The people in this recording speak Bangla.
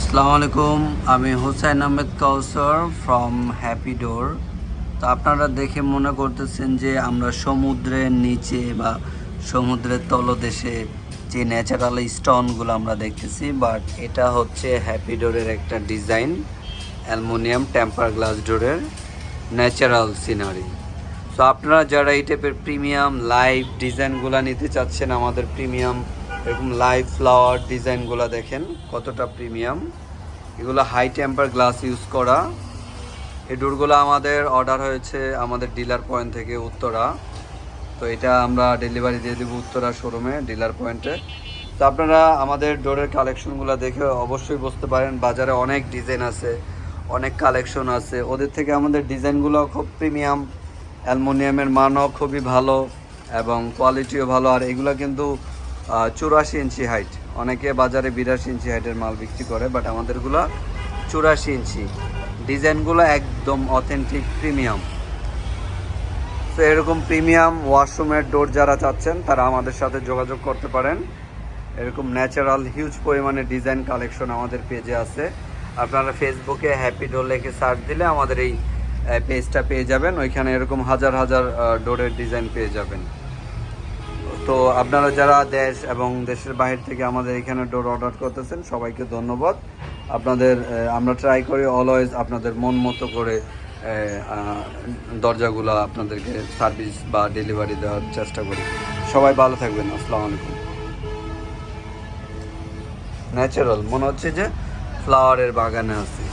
আসসালামু আলাইকুম, আমি Hussain Ahmed Kawsar from happy door তো আপনারা দেখে মনে করতেছেন যে আমরা সমুদ্রের নিচে বা সমুদ্রের তলদেশে যে ন্যাচারাল স্টোনগুলো আমরা দেখতেছি বাট এটা হচ্ছে হ্যাপি ডোরের একটা ডিজাইন অ্যালুমিনিয়াম টেম্পার গ্লাস ডোরের ন্যাচারাল সিনারি তো আপনারা যারা এই টাইপের প্রিমিয়াম লাইভ ডিজাইনগুলো নিতে চাচ্ছেন, আমাদের প্রিমিয়াম এরকম লাইভ ফ্লাওয়ার ডিজাইনগুলো দেখেন, কতটা প্রিমিয়াম এগুলো হাই টেম্পার গ্লাস ইউজ করা। এই ডোরগুলো আমাদের অর্ডার হয়েছে আমাদের ডিলার পয়েন্ট থেকে উত্তরা। তো এটা আমরা ডেলিভারি দিয়ে দেবো উত্তরা শোরুমে ডিলার পয়েন্টে তো আপনারা আমাদের ডোরের কালেকশনগুলো দেখে অবশ্যই বুঝতে পারেন, বাজারে অনেক ডিজাইন আছে, অনেক কালেকশন আছে। ওদের থেকে আমাদের ডিজাইনগুলো খুব প্রিমিয়াম অ্যালমোনিয়ামের মানও খুবই ভালো এবং কোয়ালিটিও ভালো। আর এগুলো কিন্তু চুরাশি ইঞ্চি হাইট অনেকে বাজারে বিরাশি ইঞ্চি হাইটের মাল বিক্রি করে বাট আমাদেরগুলো চুরাশি ইঞ্চি। ডিজাইনগুলো একদম অথেন্টিক প্রিমিয়াম তো এরকম প্রিমিয়াম ওয়াশরুমের ডোর যারা চাচ্ছেন, তারা আমাদের সাথে যোগাযোগ করতে পারেন। এরকম ন্যাচারাল হিউজ পরিমাণে ডিজাইন কালেকশন আমাদের পেজে আছে। আপনারা ফেসবুকে হ্যাপি ডোর লেখে সার্চ দিলে আমাদের এই পেজটা পেয়ে যাবেন। ওইখানে এরকম হাজার হাজার ডোরের ডিজাইন পেয়ে যাবেন। তো আপনারা যারা দেশ এবং দেশের বাইরে থেকে আমাদের এখানে ডোর অর্ডার করতেছেন, সবাইকে ধন্যবাদ। আপনাদের আমরা ট্রাই করি অলওয়েজ আপনাদের মন মতো করে দরজাগুলো আপনাদেরকে সার্ভিস বা ডেলিভারি দেওয়ার চেষ্টা করি। সবাই ভালো থাকবেন। আসসালামু আলাইকুম। ন্যাচারাল মনে হচ্ছে যে ফ্লাওয়ারের বাগানে আছে।